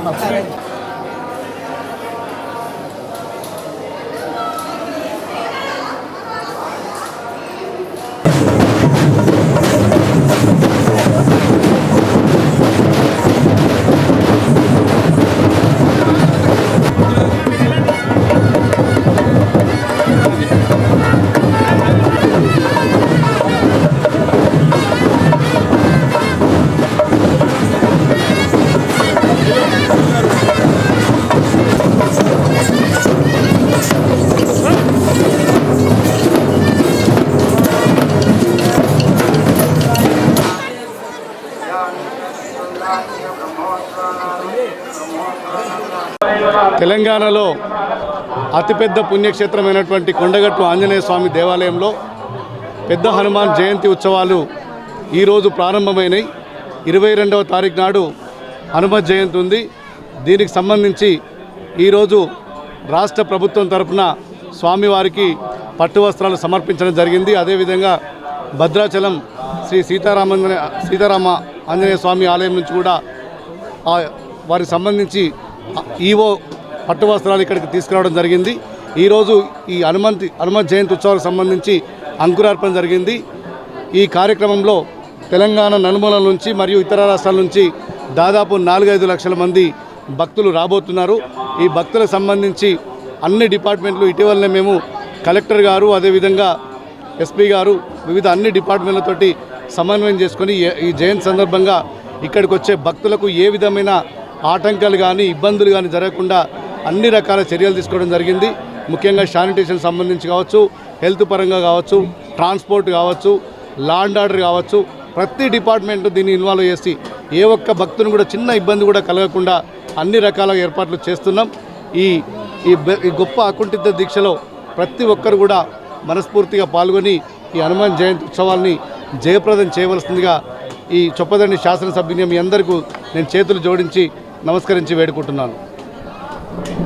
あんな తెలంగాణలో అతిపెద్ద పుణ్యక్షేత్రమైనటువంటి కొండగట్టు ఆంజనేయ స్వామి దేవాలయంలో పెద్ద హనుమాన్ జయంతి ఉత్సవాలు ఈరోజు ప్రారంభమైనాయి. ఇరవై రెండవ తారీఖు నాడు హనుమత్ జయంతి ఉంది. దీనికి సంబంధించి ఈరోజు రాష్ట్ర ప్రభుత్వం తరపున స్వామివారికి పట్టు వస్త్రాలు సమర్పించడం జరిగింది. అదేవిధంగా భద్రాచలం శ్రీ సీతారామ సీతారామ ఆంజనేయ స్వామి ఆలయం నుంచి కూడా వారికి సంబంధించి ఈవో పట్టు వస్త్రాలు ఇక్కడికి తీసుకురావడం జరిగింది. ఈరోజు ఈ హనుమంతి హనుమంత్ జయంతి ఉత్సవాలకు సంబంధించి అంకురార్పణ జరిగింది. ఈ కార్యక్రమంలో తెలంగాణ నలుమూలల నుంచి మరియు ఇతర రాష్ట్రాల నుంచి దాదాపు నాలుగైదు లక్షల మంది భక్తులు రాబోతున్నారు. ఈ భక్తులకు సంబంధించి అన్ని డిపార్ట్మెంట్లు ఇటీవలనే మేము కలెక్టర్ గారు అదేవిధంగా ఎస్పీ గారు వివిధ అన్ని డిపార్ట్మెంట్లతోటి సమన్వయం చేసుకొని ఈ జయంతి సందర్భంగా ఇక్కడికి వచ్చే భక్తులకు ఏ విధమైన ఆటంకాలు కానీ ఇబ్బందులు కానీ జరగకుండా అన్ని రకాల చర్యలు తీసుకోవడం జరిగింది. ముఖ్యంగా శానిటేషన్ సంబంధించి కావచ్చు హెల్త్ పరంగా కావచ్చు ట్రాన్స్పోర్ట్ కావచ్చు లాండ్ ఆర్డర్ కావచ్చు ప్రతి డిపార్ట్మెంట్ దీన్ని ఇన్వాల్వ్ చేసి ఏ ఒక్క భక్తుని కూడా చిన్న ఇబ్బంది కూడా కలగకుండా అన్ని రకాల ఏర్పాట్లు చేస్తున్నాం. ఈ ఈ ఈ గొప్ప అకుంఠిత దీక్షలో ప్రతి ఒక్కరు కూడా మనస్ఫూర్తిగా పాల్గొని ఈ హనుమాన్ జయంతి ఉత్సవాల్ని జయప్రదం చేయవలసిందిగా ఈ చొప్పదండి శాసనసభ్యుని మీ అందరికీ నేను చేతులు జోడించి నమస్కరించి వేడుకుంటున్నాను.